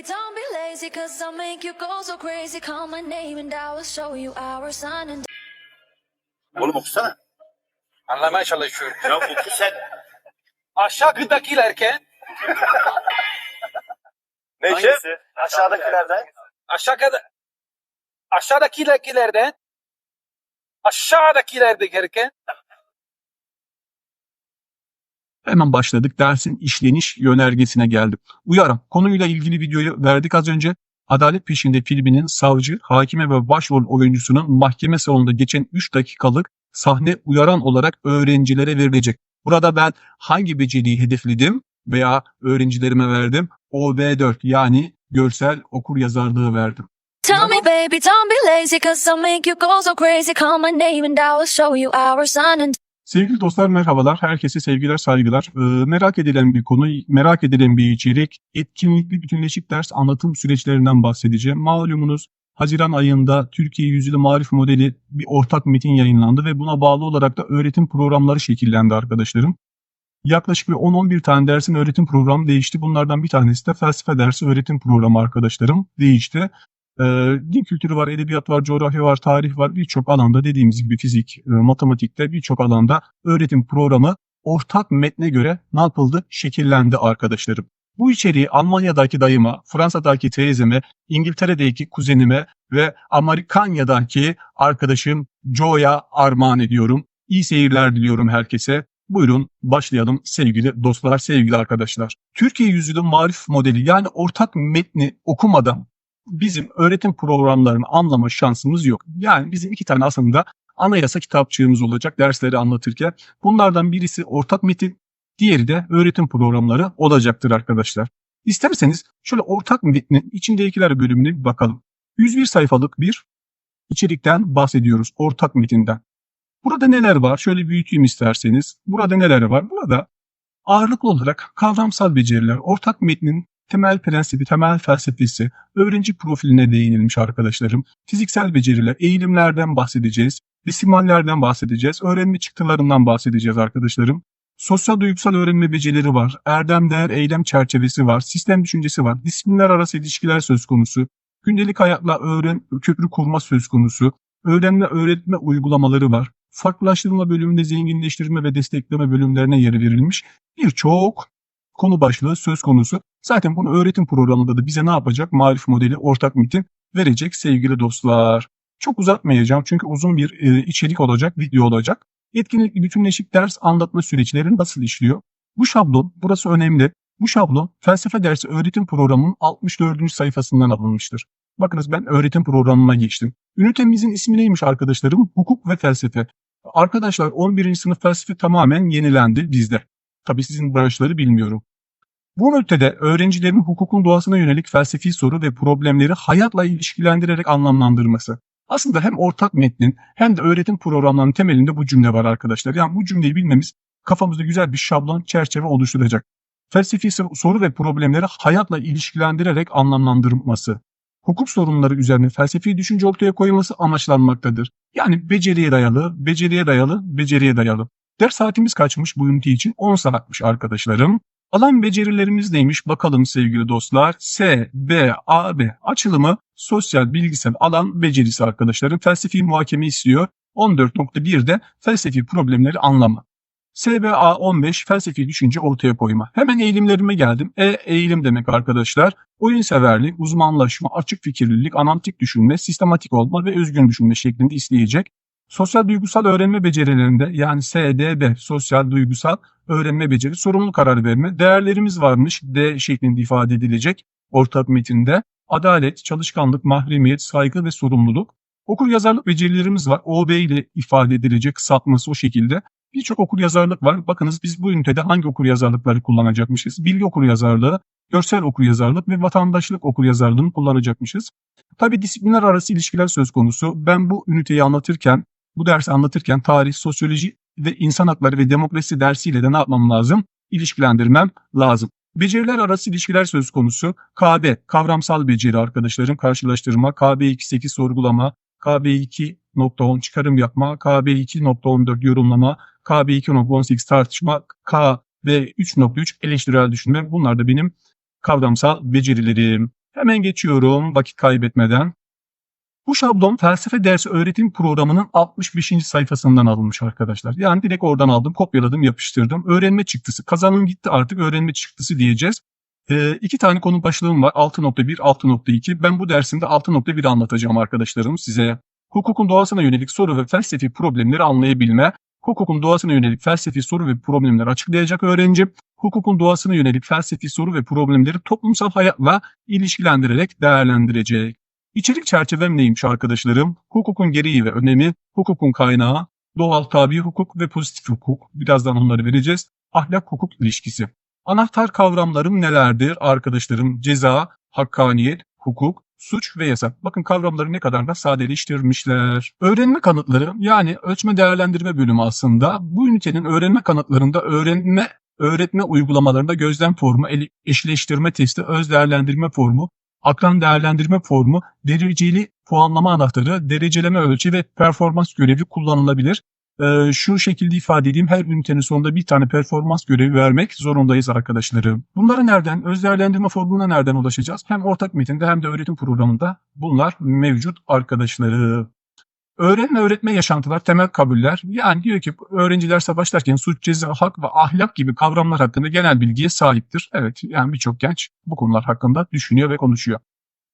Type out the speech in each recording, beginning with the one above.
baby, don't be lazy, cause I'll make you go so crazy. Call my name and I will show you our sun and Oğlum okusana. Anlamaya çalışıyorum. Ya oku sen. Aşağıdakilerken Neyse. Aşağıdakilerden. aşağıda aşağıdakilerden aşağıdakilerden Hemen başladık. Dersin işleniş yönergesine geldik. Uyarım. Konuyla ilgili videoyu verdik az önce. Adalet Peşinde filminin savcı, hakime ve başrol oyuncusunun mahkeme salonunda geçen 3 dakikalık sahne uyaran olarak öğrencilere verilecek. Burada ben hangi beceriyi hedefledim veya öğrencilerime verdim? OB4 yani görsel okur yazarlığı verdim. Tell me, baby, don't be lazy, cause I'll make you go so crazy. Call my name and I will show you our sun and Sevgili dostlar merhabalar. Herkese sevgiler saygılar. Ee, merak edilen bir konu, merak edilen bir içerik. Etkinlikli bütünleşik ders anlatım süreçlerinden bahsedeceğim. Malumunuz Haziran ayında Türkiye Yüzyılı Marif Modeli bir ortak metin yayınlandı ve buna bağlı olarak da öğretim programları şekillendi arkadaşlarım. Yaklaşık bir 10-11 tane dersin öğretim programı değişti. Bunlardan bir tanesi de felsefe dersi öğretim programı arkadaşlarım değişti. Ee, din kültürü var, edebiyat var, coğrafya var, tarih var. Birçok alanda dediğimiz gibi fizik, e, matematikte birçok alanda öğretim programı ortak metne göre ne yapıldı? Şekillendi arkadaşlarım. Bu içeriği Almanya'daki dayıma, Fransa'daki teyzeme, İngiltere'deki kuzenime ve Amerikanya'daki arkadaşım Joe'ya armağan ediyorum. İyi seyirler diliyorum herkese. Buyurun başlayalım sevgili dostlar, sevgili arkadaşlar. Türkiye yüzyılı marif modeli yani ortak metni okumadan bizim öğretim programlarını anlama şansımız yok. Yani bizim iki tane aslında anayasa kitapçığımız olacak dersleri anlatırken. Bunlardan birisi ortak metin, diğeri de öğretim programları olacaktır arkadaşlar. İsterseniz şöyle ortak metnin içindekiler bölümüne bir bakalım. 101 sayfalık bir içerikten bahsediyoruz ortak metinden. Burada neler var? Şöyle büyüteyim isterseniz. Burada neler var? Burada ağırlıklı olarak kavramsal beceriler, ortak metnin temel prensibi, temel felsefesi, öğrenci profiline değinilmiş arkadaşlarım. Fiziksel beceriler, eğilimlerden bahsedeceğiz. Disimallerden bahsedeceğiz. Öğrenme çıktılarından bahsedeceğiz arkadaşlarım. Sosyal duygusal öğrenme becerileri var. Erdem, değer, eylem çerçevesi var. Sistem düşüncesi var. Disiplinler arası ilişkiler söz konusu. Gündelik hayatla öğren, köprü kurma söz konusu. Öğrenme, öğretme uygulamaları var. Farklılaştırma bölümünde zenginleştirme ve destekleme bölümlerine yer verilmiş birçok konu başlığı söz konusu. Zaten bunu öğretim programında da bize ne yapacak? Marif modeli ortak metin verecek sevgili dostlar. Çok uzatmayacağım çünkü uzun bir e, içerik olacak, video olacak. Etkinlikli bütünleşik ders anlatma süreçleri nasıl işliyor? Bu şablon, burası önemli. Bu şablon felsefe dersi öğretim programının 64. sayfasından alınmıştır. Bakınız ben öğretim programına geçtim. Ünitemizin ismi neymiş arkadaşlarım? Hukuk ve felsefe. Arkadaşlar 11. sınıf felsefe tamamen yenilendi bizde. Tabii sizin branşları bilmiyorum. Bu ünitede öğrencilerin hukukun doğasına yönelik felsefi soru ve problemleri hayatla ilişkilendirerek anlamlandırması. Aslında hem ortak metnin hem de öğretim programlarının temelinde bu cümle var arkadaşlar. Yani bu cümleyi bilmemiz kafamızda güzel bir şablon, çerçeve oluşturacak. Felsefi soru ve problemleri hayatla ilişkilendirerek anlamlandırması. Hukuk sorunları üzerine felsefi düşünce ortaya koyulması amaçlanmaktadır. Yani beceriye dayalı, beceriye dayalı, beceriye dayalı. Ders saatimiz kaçmış bu ünite için? 10 saatmiş arkadaşlarım. Alan becerilerimiz neymiş bakalım sevgili dostlar. S, B, A, B açılımı sosyal bilgisel alan becerisi arkadaşlarım. Felsefi muhakeme istiyor. 14.1'de felsefi problemleri anlama. SBA 15 felsefi düşünce ortaya koyma. Hemen eğilimlerime geldim. E eğilim demek arkadaşlar. Oyunseverlik, uzmanlaşma, açık fikirlilik, analitik düşünme, sistematik olma ve özgün düşünme şeklinde isteyecek. Sosyal duygusal öğrenme becerilerinde yani SDB, sosyal duygusal öğrenme beceri, sorumlu karar verme, değerlerimiz varmış D şeklinde ifade edilecek ortak metinde. Adalet, çalışkanlık, mahremiyet, saygı ve sorumluluk. Okur yazarlık becerilerimiz var. OB ile ifade edilecek kısaltması o şekilde. Birçok okur yazarlık var. Bakınız biz bu ünitede hangi okur yazarlıkları kullanacakmışız? Bilgi okur yazarlığı, görsel okur yazarlık ve vatandaşlık okur yazarlığını kullanacakmışız. Tabi disiplinler arası ilişkiler söz konusu. Ben bu üniteyi anlatırken, bu dersi anlatırken tarih, sosyoloji ve insan hakları ve demokrasi dersiyle de ne yapmam lazım? İlişkilendirmem lazım. Beceriler arası ilişkiler söz konusu. KB, kavramsal beceri arkadaşlarım, karşılaştırma, KB2 8 sorgulama, KB2.10 çıkarım yapma, KB2.14 yorumlama, KB2.18 tartışma, K ve 3.3 eleştirel düşünme. Bunlar da benim kavramsal becerilerim. Hemen geçiyorum vakit kaybetmeden. Bu şablon felsefe dersi öğretim programının 65. sayfasından alınmış arkadaşlar. Yani direkt oradan aldım, kopyaladım, yapıştırdım. Öğrenme çıktısı. Kazanım gitti artık öğrenme çıktısı diyeceğiz. Ee, iki tane konu başlığım var. 6.1, 6.2. Ben bu dersimde 6.1 anlatacağım arkadaşlarım size. Hukukun doğasına yönelik soru ve felsefi problemleri anlayabilme. Hukukun doğasına yönelik felsefi soru ve problemleri açıklayacak öğrenci. Hukukun doğasına yönelik felsefi soru ve problemleri toplumsal hayatla ilişkilendirerek değerlendirecek. İçerik çerçevem neymiş arkadaşlarım? Hukukun gereği ve önemi, hukukun kaynağı, doğal tabi hukuk ve pozitif hukuk. Birazdan onları vereceğiz. Ahlak hukuk ilişkisi. Anahtar kavramlarım nelerdir arkadaşlarım? Ceza, hakkaniyet, hukuk, suç ve yasak. Bakın kavramları ne kadar da sadeleştirmişler. Öğrenme kanıtları yani ölçme değerlendirme bölümü aslında bu ünitenin öğrenme kanıtlarında öğrenme öğretme uygulamalarında gözlem formu, eşleştirme testi, öz değerlendirme formu, akran değerlendirme formu, dereceli puanlama anahtarı, dereceleme ölçü ve performans görevi kullanılabilir. Ee, şu şekilde ifade edeyim her ünitenin sonunda bir tane performans görevi vermek zorundayız arkadaşlarım. Bunları nereden, öz değerlendirme formuna nereden ulaşacağız? Hem ortak metinde hem de öğretim programında bunlar mevcut arkadaşları. Öğrenme öğretme yaşantılar, temel kabuller. Yani diyor ki öğrenciler savaşlarken suç, ceza, hak ve ahlak gibi kavramlar hakkında genel bilgiye sahiptir. Evet yani birçok genç bu konular hakkında düşünüyor ve konuşuyor.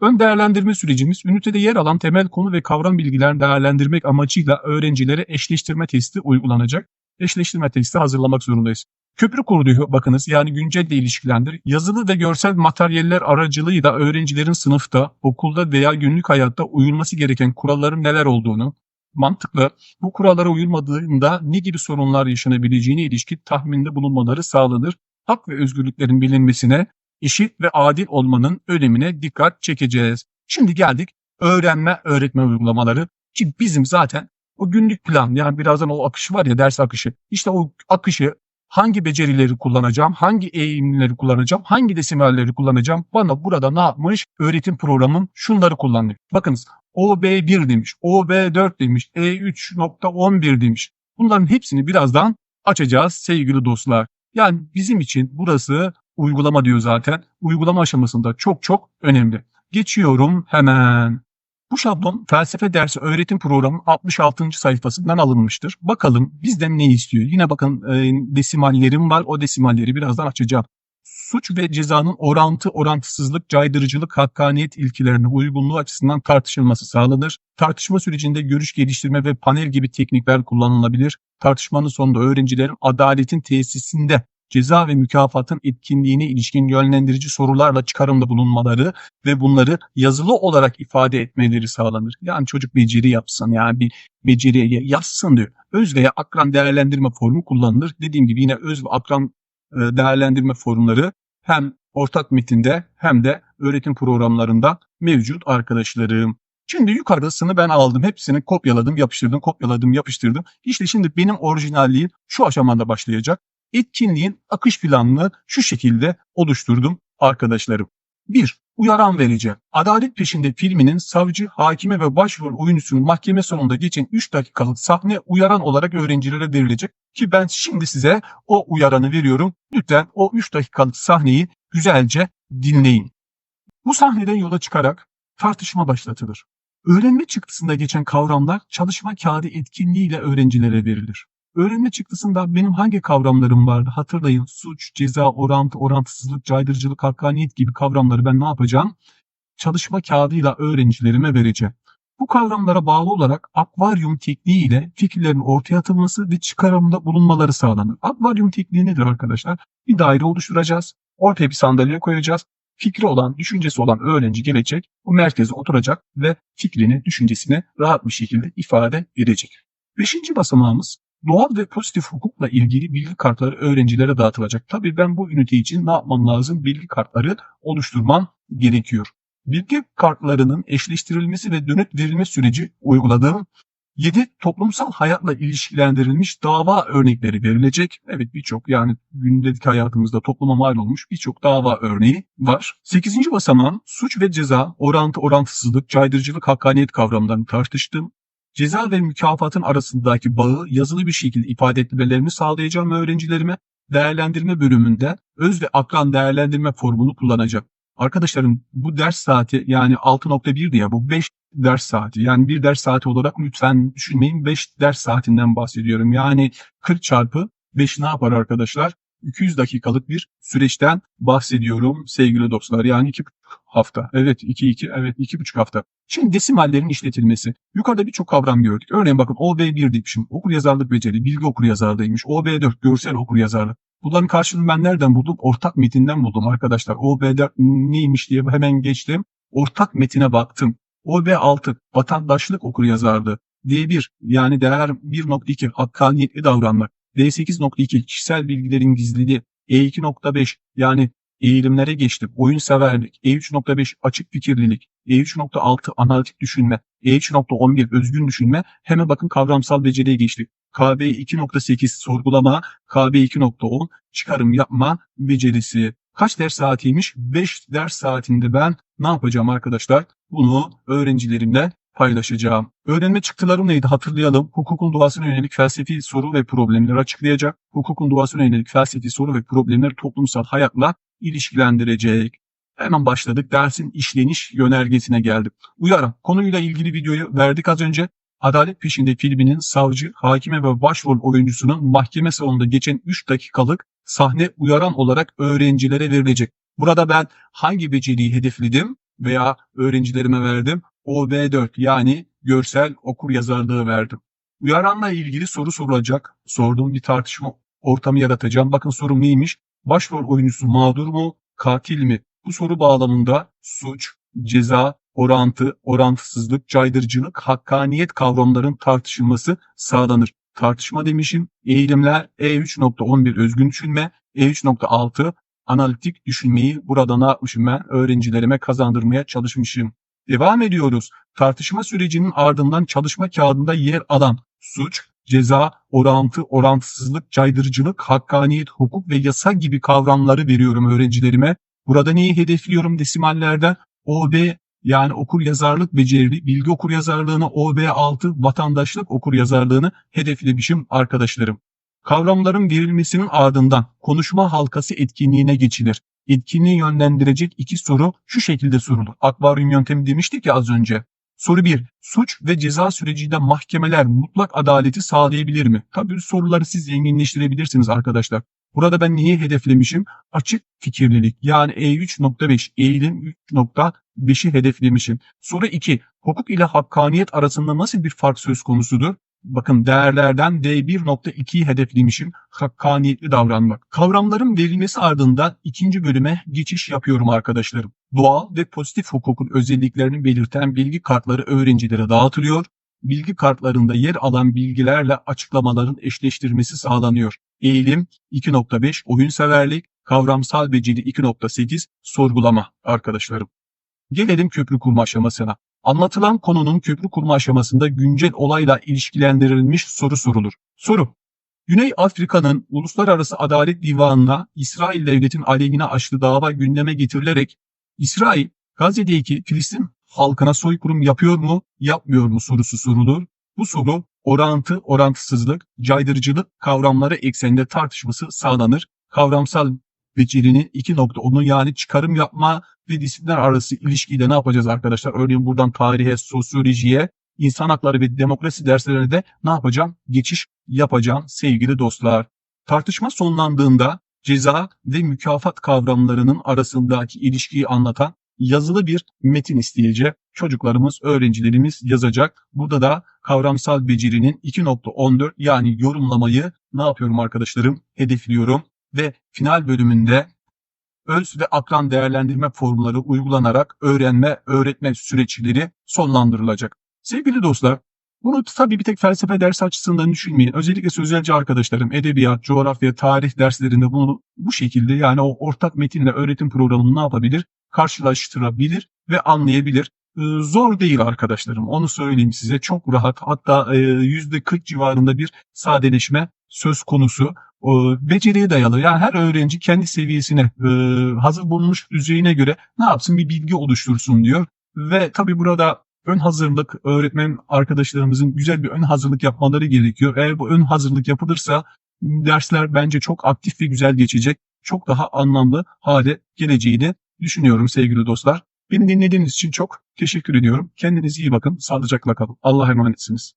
Ön değerlendirme sürecimiz ünitede yer alan temel konu ve kavram bilgilerini değerlendirmek amacıyla öğrencilere eşleştirme testi uygulanacak. Eşleştirme testi hazırlamak zorundayız. Köprü kuruluyor bakınız yani güncelle ilişkilendir. Yazılı ve görsel materyaller aracılığıyla öğrencilerin sınıfta, okulda veya günlük hayatta uyulması gereken kuralların neler olduğunu, mantıklı, bu kurallara uyulmadığında ne gibi sorunlar yaşanabileceğine ilişkin tahminde bulunmaları sağlanır. Hak ve özgürlüklerin bilinmesine, eşit ve adil olmanın önemine dikkat çekeceğiz. Şimdi geldik öğrenme öğretme uygulamaları ki bizim zaten o günlük plan yani birazdan o akışı var ya ders akışı. İşte o akışı hangi becerileri kullanacağım, hangi eğilimleri kullanacağım, hangi desimalleri kullanacağım bana burada ne yapmış? Öğretim programım şunları kullanmış. Bakınız OB1 demiş, OB4 demiş, E3.11 demiş. Bunların hepsini birazdan açacağız sevgili dostlar. Yani bizim için burası uygulama diyor zaten. Uygulama aşamasında çok çok önemli. Geçiyorum hemen. Bu şablon felsefe dersi öğretim programının 66. sayfasından alınmıştır. Bakalım bizden ne istiyor? Yine bakın e, desimallerim var. O desimalleri birazdan açacağım. Suç ve cezanın orantı, orantısızlık, caydırıcılık, hakkaniyet ilkelerine uygunluğu açısından tartışılması sağlanır. Tartışma sürecinde görüş geliştirme ve panel gibi teknikler kullanılabilir. Tartışmanın sonunda öğrencilerin adaletin tesisinde ceza ve mükafatın etkinliğine ilişkin yönlendirici sorularla çıkarımda bulunmaları ve bunları yazılı olarak ifade etmeleri sağlanır. Yani çocuk beceri yapsın yani bir beceri yazsın diyor. Öz veya akran değerlendirme formu kullanılır. Dediğim gibi yine öz ve akran e, değerlendirme formları hem ortak metinde hem de öğretim programlarında mevcut arkadaşlarım. Şimdi yukarısını ben aldım. Hepsini kopyaladım, yapıştırdım, kopyaladım, yapıştırdım. İşte şimdi benim orijinalliğim şu aşamada başlayacak etkinliğin akış planını şu şekilde oluşturdum arkadaşlarım. 1. Uyaran vereceğim. Adalet Peşinde filminin savcı, hakime ve başrol oyuncusunun mahkeme sonunda geçen 3 dakikalık sahne uyaran olarak öğrencilere verilecek. Ki ben şimdi size o uyaranı veriyorum. Lütfen o 3 dakikalık sahneyi güzelce dinleyin. Bu sahneden yola çıkarak tartışma başlatılır. Öğrenme çıktısında geçen kavramlar çalışma kağıdı etkinliğiyle öğrencilere verilir. Öğrenme çıktısında benim hangi kavramlarım vardı? Hatırlayın suç, ceza, orantı, orantısızlık, caydırıcılık, hakkaniyet gibi kavramları ben ne yapacağım? Çalışma kağıdıyla öğrencilerime vereceğim. Bu kavramlara bağlı olarak akvaryum tekniği ile fikirlerin ortaya atılması ve çıkarımda bulunmaları sağlanır. Akvaryum tekniği nedir arkadaşlar? Bir daire oluşturacağız. Ortaya bir sandalye koyacağız. Fikri olan, düşüncesi olan öğrenci gelecek, bu merkeze oturacak ve fikrini, düşüncesini rahat bir şekilde ifade edecek. Beşinci basamağımız doğal ve pozitif hukukla ilgili bilgi kartları öğrencilere dağıtılacak. Tabii ben bu ünite için ne yapmam lazım? Bilgi kartları oluşturmam gerekiyor. Bilgi kartlarının eşleştirilmesi ve dönüt verilme süreci uyguladığım 7 toplumsal hayatla ilişkilendirilmiş dava örnekleri verilecek. Evet birçok yani gündelik hayatımızda topluma mal olmuş birçok dava örneği var. 8. basamağım suç ve ceza, orantı, orantısızlık, caydırıcılık, hakkaniyet kavramlarını tartıştım ceza ve mükafatın arasındaki bağı yazılı bir şekilde ifade etmelerini sağlayacağım öğrencilerime değerlendirme bölümünde öz ve akran değerlendirme formunu kullanacağım. Arkadaşlarım bu ders saati yani 6.1 ya bu 5 ders saati. Yani bir ders saati olarak lütfen düşünmeyin 5 ders saatinden bahsediyorum. Yani 40 çarpı 5 ne yapar arkadaşlar? 200 dakikalık bir süreçten bahsediyorum sevgili dostlar. Yani 2,5 hafta. Evet 2 2 evet 2,5 hafta. Şimdi desimallerin işletilmesi. Yukarıda birçok kavram gördük. Örneğin bakın OB1 demişim. Okur yazarlık beceri, bilgi okur yazarlığıymış. OB4 görsel okur yazarlık. Bunların karşılığını ben nereden buldum? Ortak metinden buldum arkadaşlar. OB4 neymiş diye hemen geçtim. Ortak metine baktım. OB6 vatandaşlık okur yazarlığı. D1 yani değer 1.2 hakkaniyetli davranmak. D8.2 kişisel bilgilerin gizliliği. E2.5 yani eğilimlere geçtim. Oyun severlik. E3.5 açık fikirlilik. E3.6 analitik düşünme. E3.11 özgün düşünme. Hemen bakın kavramsal beceriye geçtik. KB 2.8 sorgulama. KB 2.10 çıkarım yapma becerisi. Kaç ders saatiymiş? 5 ders saatinde ben ne yapacağım arkadaşlar? Bunu öğrencilerimle paylaşacağım. Öğrenme çıktılarım neydi hatırlayalım. Hukukun doğasına yönelik felsefi soru ve problemleri açıklayacak. Hukukun doğasına yönelik felsefi soru ve problemleri toplumsal hayatla ilişkilendirecek. Hemen başladık. Dersin işleniş yönergesine geldik. Uyarın. Konuyla ilgili videoyu verdik az önce. Adalet Peşinde filminin savcı, hakime ve başrol oyuncusunun mahkeme salonunda geçen 3 dakikalık sahne uyaran olarak öğrencilere verilecek. Burada ben hangi beceriyi hedefledim veya öğrencilerime verdim? OB4 yani görsel okur yazarlığı verdim. Uyaranla ilgili soru sorulacak. Sorduğum bir tartışma ortamı yaratacağım. Bakın sorum neymiş? Başrol oyuncusu mağdur mu, katil mi? Bu soru bağlamında suç, ceza, orantı, orantısızlık, caydırıcılık, hakkaniyet kavramların tartışılması sağlanır. Tartışma demişim. Eğilimler E3.11 özgün düşünme, E3.6 analitik düşünmeyi burada ne yapmışım ben? Öğrencilerime kazandırmaya çalışmışım. Devam ediyoruz. Tartışma sürecinin ardından çalışma kağıdında yer alan suç, ceza, orantı, orantısızlık, caydırıcılık, hakkaniyet, hukuk ve yasa gibi kavramları veriyorum öğrencilerime. Burada neyi hedefliyorum desimallerden? OB yani okur yazarlık becerili, bilgi okur yazarlığını OB6, vatandaşlık okur yazarlığını hedeflemişim arkadaşlarım. Kavramların verilmesinin ardından konuşma halkası etkinliğine geçilir. Etkinliği yönlendirecek iki soru şu şekilde sorulur. Akvaryum yöntemi demiştik ya az önce. Soru 1. Suç ve ceza sürecinde mahkemeler mutlak adaleti sağlayabilir mi? Tabii soruları siz zenginleştirebilirsiniz arkadaşlar. Burada ben neyi hedeflemişim? Açık fikirlilik yani E3.5 eğilim 3.5'i hedeflemişim. Soru 2. Hukuk ile hakkaniyet arasında nasıl bir fark söz konusudur? Bakın değerlerden D1.2'yi hedeflemişim. Hakkaniyetli davranmak. Kavramların verilmesi ardından ikinci bölüme geçiş yapıyorum arkadaşlarım. Doğal ve pozitif hukukun özelliklerini belirten bilgi kartları öğrencilere dağıtılıyor. Bilgi kartlarında yer alan bilgilerle açıklamaların eşleştirmesi sağlanıyor. Eğilim 2.5 oyun severlik, kavramsal beceri 2.8 sorgulama arkadaşlarım. Gelelim köprü kurma aşamasına. Anlatılan konunun köprü kurma aşamasında güncel olayla ilişkilendirilmiş soru sorulur. Soru. Güney Afrika'nın Uluslararası Adalet Divanı'na İsrail devletin aleyhine açtığı dava gündeme getirilerek İsrail Gazze'deki Filistin halkına soykırım yapıyor mu, yapmıyor mu sorusu sorulur. Bu soru orantı, orantısızlık, caydırıcılık kavramları ekseninde tartışması sağlanır. Kavramsal becerinin 2.10'u yani çıkarım yapma ve disiplinler arası ilişkiyi de ne yapacağız arkadaşlar? Örneğin buradan tarihe, sosyolojiye, insan hakları ve demokrasi derslerine de ne yapacağım? Geçiş yapacağım sevgili dostlar. Tartışma sonlandığında ceza ve mükafat kavramlarının arasındaki ilişkiyi anlatan yazılı bir metin isteyecek. Çocuklarımız, öğrencilerimiz yazacak. Burada da kavramsal becerinin 2.14 yani yorumlamayı ne yapıyorum arkadaşlarım? Hedefliyorum ve final bölümünde öz ve akran değerlendirme formları uygulanarak öğrenme, öğretme süreçleri sonlandırılacak. Sevgili dostlar, bunu tabii bir tek felsefe dersi açısından düşünmeyin. Özellikle sözelci arkadaşlarım edebiyat, coğrafya, tarih derslerinde bunu bu şekilde yani o ortak metinle öğretim programını ne yapabilir? Karşılaştırabilir ve anlayabilir. Ee, Zor değil arkadaşlarım onu söyleyeyim size çok rahat hatta e, %40 civarında bir sadeleşme söz konusu beceriye dayalı. Yani her öğrenci kendi seviyesine e, hazır bulunmuş düzeyine göre ne yapsın bir bilgi oluştursun diyor. Ve tabii burada ön hazırlık öğretmen arkadaşlarımızın güzel bir ön hazırlık yapmaları gerekiyor. Eğer bu ön hazırlık yapılırsa dersler bence çok aktif ve güzel geçecek. Çok daha anlamlı hale geleceğini düşünüyorum sevgili dostlar. Beni dinlediğiniz için çok teşekkür ediyorum. Kendinize iyi bakın. Sağlıcakla kalın. Allah'a emanetsiniz.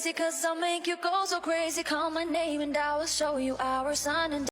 Lazy, cause I'll make you go so crazy. Call my name and I will show you our sun and